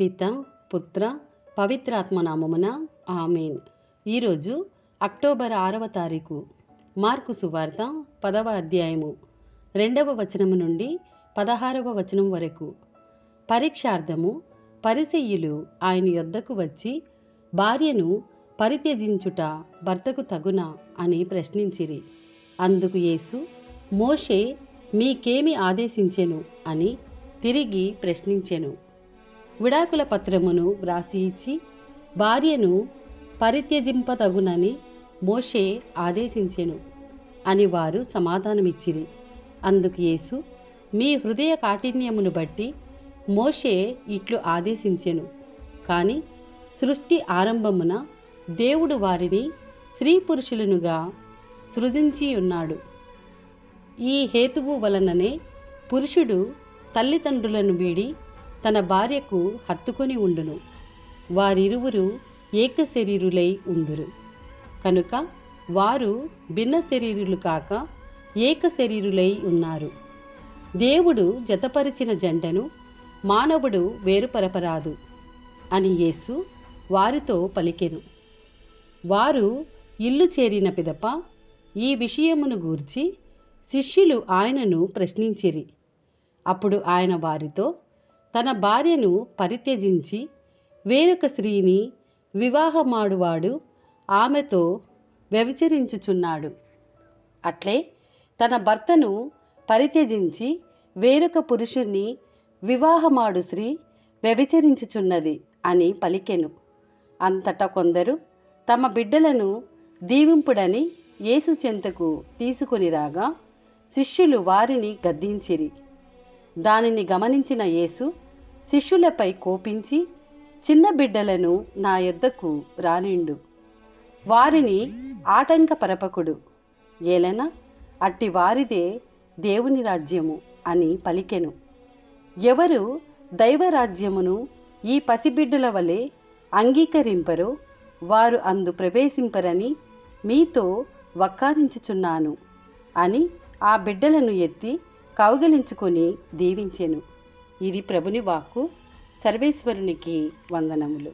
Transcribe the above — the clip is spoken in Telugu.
పిత పుత్ర పవిత్రాత్మ నామమున ఆమెన్. ఈరోజు అక్టోబర్ ఆరవ తారీఖు మార్కు సువార్త పదవ అధ్యాయము రెండవ వచనము నుండి పదహారవ వచనం వరకు. పరీక్షార్థము పరిసెయ్యులు ఆయన యొద్దకు వచ్చి భార్యను పరిత్యజించుట భర్తకు తగునా అని ప్రశ్నించిరి. అందుకు యేసు మోషే మీకేమి ఆదేశించెను అని తిరిగి ప్రశ్నించెను. విడాకుల పత్రమును వ్రాసి ఇచ్చి భార్యను పరిత్యజింపతగునని మోషే ఆదేశించెను అని వారు సమాధానమిచ్చిరి. అందుకు యేసు మీ హృదయ కాఠిన్యమును బట్టి మోషే ఇట్లు ఆదేశించెను. కానీ సృష్టి ఆరంభమున దేవుడు వారిని స్త్రీ పురుషులనుగా సృజించి ఉన్నాడు ఈ హేతువు వలననే పురుషుడు తల్లిదండ్రులను వీడి తన భార్యకు హత్తుకొని ఉండును. వారిరువురు ఏక శరీరులై ఉందురు. కనుక వారు భిన్న శరీరులు కాక ఏక శరీరులై ఉన్నారు. దేవుడు జతపరిచిన జంటను మానవుడు వేరుపరపరాదు అని యేసు వారితో పలికెను. వారు ఇల్లు చేరిన పిదప ఈ విషయమును గూర్చి శిష్యులు ఆయనను ప్రశ్నించిరి. అప్పుడు ఆయన వారితో తన భార్యను పరిత్యజించి వేరొక స్త్రీని వివాహమాడువాడు ఆమెతో వ్యభిచరించుచున్నాడు. అట్లే తన భర్తను పరిత్యజించి వేరొక పురుషుణ్ణి వివాహమాడు స్త్రీ వ్యభిచరించుచున్నది అని పలికెను. అంతటా కొందరు తమ బిడ్డలను దీవింపుడని యేసు చెంతకు తీసుకొని రాగా శిష్యులు వారిని గద్దించిరి. దానిని గమనించిన యేసు శిష్యులపై కోపించి చిన్న బిడ్డలను నా యొద్దకు రానిండు. వారిని ఆటంకపరపకుడు. ఏలన అట్టి వారిదే దేవుని రాజ్యము అని పలికెను. ఎవరు దైవరాజ్యమును ఈ పసిబిడ్డల వలె అంగీకరింపరో వారు అందు ప్రవేశింపరని మీతో వక్కారించుచున్నాను అని ఆ బిడ్డలను ఎత్తి కౌగిలించుకొని దీవించెను. ఇది ప్రభుని వాక్కు సర్వేశ్వరునికి వందనములు.